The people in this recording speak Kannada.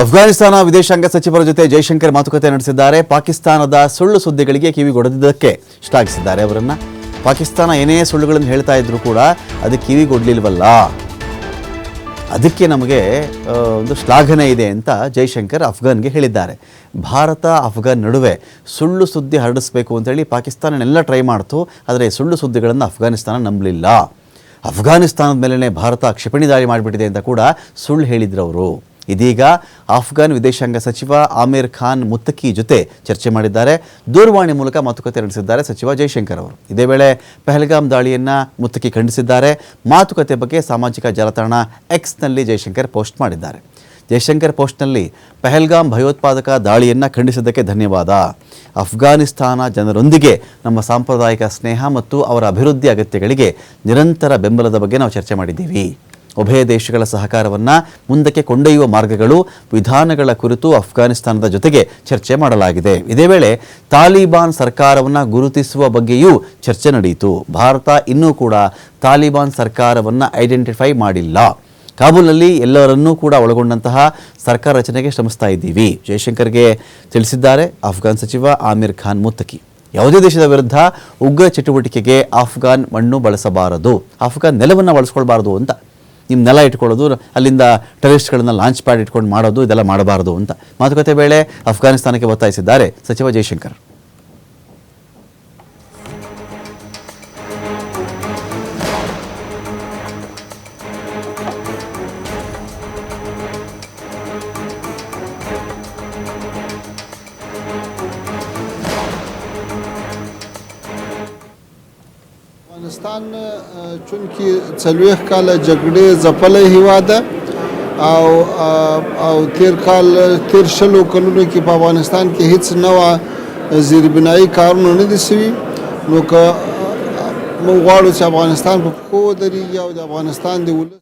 ಅಫ್ಘಾನಿಸ್ತಾನ ವಿದೇಶಾಂಗ ಸಚಿವರ ಜೊತೆ ಜೈಶಂಕರ್ ಮಾತುಕತೆ ನಡೆಸಿದ್ದಾರೆ. ಪಾಕಿಸ್ತಾನದ ಸುಳ್ಳು ಸುದ್ದಿಗಳಿಗೆ ಕಿವಿಗೊಡದಿದ್ದಕ್ಕೆ ಶ್ಲಾಘಿಸಿದ್ದಾರೆ ಅವರನ್ನು. ಪಾಕಿಸ್ತಾನ ಏನೇ ಸುಳ್ಳುಗಳನ್ನು ಹೇಳ್ತಾ ಇದ್ರು ಕೂಡ ಅದು ಕಿವಿಗೊಡ್ಲಿಲ್ವಲ್ಲ ಅದಕ್ಕೆ ನಮಗೆ ಒಂದು ಶ್ಲಾಘನೆ ಇದೆ ಅಂತ ಜೈಶಂಕರ್ ಅಫ್ಘಾನ್ಗೆ ಹೇಳಿದ್ದಾರೆ. ಭಾರತ, ಅಫ್ಘಾನ್ ನಡುವೆ ಸುಳ್ಳು ಸುದ್ದಿ ಹರಡಿಸಬೇಕು ಅಂತೇಳಿ ಪಾಕಿಸ್ತಾನನೆಲ್ಲ ಟ್ರೈ ಮಾಡ್ತು, ಆದರೆ ಸುಳ್ಳು ಸುದ್ದಿಗಳನ್ನು ಅಫ್ಘಾನಿಸ್ತಾನ ನಂಬಲಿಲ್ಲ. ಅಫ್ಘಾನಿಸ್ತಾನದ ಮೇಲೇ ಭಾರತ ಕ್ಷಿಪಣಿ ದಾಳಿ ಮಾಡಿಬಿಟ್ಟಿದೆ ಅಂತ ಕೂಡ ಸುಳ್ಳು ಹೇಳಿದ್ರು ಅವರು. ಇದೀಗ ಆಫ್ಘಾನ್ ವಿದೇಶಾಂಗ ಸಚಿವ ಆಮೀರ್ ಖಾನ್ ಮುತ್ತಕಿ ಜೊತೆ ಚರ್ಚೆ ಮಾಡಿದ್ದಾರೆ. ದೂರವಾಣಿ ಮೂಲಕ ಮಾತುಕತೆ ನಡೆಸಿದ್ದಾರೆ ಸಚಿವ ಜೈಶಂಕರ್ ಅವರು. ಇದೇ ವೇಳೆ ಪೆಹಲ್ಗಾಮ್ ದಾಳಿಯನ್ನ ಮುತ್ತಕಿ ಖಂಡಿಸಿದ್ದಾರೆ. ಮಾತುಕತೆ ಬಗ್ಗೆ ಸಾಮಾಜಿಕ ಜಾಲತಾಣ ಎಕ್ಸ್ನಲ್ಲಿ ಜೈಶಂಕರ್ ಪೋಸ್ಟ್ ಮಾಡಿದ್ದಾರೆ. ಜೈಶಂಕರ್ ಪೋಸ್ಟ್ನಲ್ಲಿ, ಪೆಹಲ್ಗಾಮ್ ಭಯೋತ್ಪಾದಕ ದಾಳಿಯನ್ನು ಖಂಡಿಸಿದ್ದಕ್ಕೆ ಧನ್ಯವಾದ. ಅಫ್ಘಾನಿಸ್ತಾನ ಜನರೊಂದಿಗೆ ನಮ್ಮ ಸಾಂಪ್ರದಾಯಿಕ ಸ್ನೇಹ ಮತ್ತು ಅವರ ಅಭಿವೃದ್ಧಿ ಅಗತ್ಯಗಳಿಗೆ ನಿರಂತರ ಬೆಂಬಲದ ಬಗ್ಗೆ ನಾವು ಚರ್ಚೆ ಮಾಡಿದ್ದೀವಿ. ಉಭಯ ದೇಶಗಳ ಸಹಕಾರವನ್ನು ಮುಂದಕ್ಕೆ ಕೊಂಡೊಯ್ಯುವ ಮಾರ್ಗಗಳು ವಿಧಾನಗಳ ಕುರಿತು ಅಫ್ಘಾನಿಸ್ತಾನದ ಜೊತೆಗೆ ಚರ್ಚೆ ಮಾಡಲಾಗಿದೆ. ಇದೇ ವೇಳೆ ತಾಲಿಬಾನ್ ಸರ್ಕಾರವನ್ನು ಗುರುತಿಸುವ ಬಗ್ಗೆಯೂ ಚರ್ಚೆ ನಡೆಯಿತು. ಭಾರತ ಇನ್ನೂ ಕೂಡ ತಾಲಿಬಾನ್ ಸರ್ಕಾರವನ್ನು ಐಡೆಂಟಿಫೈ ಮಾಡಿಲ್ಲ. ಕಾಬೂಲ್ನಲ್ಲಿ ಎಲ್ಲರನ್ನೂ ಕೂಡ ಒಳಗೊಂಡಂತಹ ಸರ್ಕಾರ ರಚನೆಗೆ ಶ್ರಮಿಸ್ತಾ ಇದ್ದೀವಿ. ಜಯಶಂಕರ್ಗೆ ತಿಳಿಸಿದ್ದಾರೆ ಅಫ್ಘಾನ್ ಸಚಿವ ಆಮಿರ್ ಖಾನ್ ಮುತ್ತಕಿ. ಯಾವುದೇ ದೇಶದ ವಿರುದ್ಧ ಉಗ್ರ ಚಟುವಟಿಕೆಗೆ ಅಫ್ಘಾನ್ ಮಣ್ಣು ಬಳಸಬಾರದು ಅಫ್ಘಾನ್ ನೆಲವನ್ನು ಬಳಸ್ಕೊಳ್ಬಾರದು ಅಂತ ನಿಮ್ಮ ನೆಲ ಇಟ್ಕೊಳ್ಳೋದು ಅಲ್ಲಿಂದ ಟೆರರಿಸ್ಟ್ಗಳನ್ನ ಲಾಂಚ್ ಪ್ಯಾಡ್ ಇಟ್ಕೊಂಡು ಮಾಡೋದು, ಇದೆಲ್ಲ ಮಾಡಬಾರದು ಅಂತ. ಮಾತುಕತೆ ವೇಳೆ ಅಫ್ಘಾನಿಸ್ತಾನಕ್ಕೆ ಒತ್ತಾಯಿಸಿದ್ದಾರೆ ಸಚಿವ ಜೈಶಂಕರ್. افغانستان اه، چونکی څلوېښت کاله جګړې ځپلی هیواد ده او او تیر کال تیر شلو کلونو کې په افغانستان کې هیڅ نوه زیربنایي کارونه نه دي سوي. نو که موږ غواړو چې افغانستان په پښو ودرېږي او د افغانستان د ولس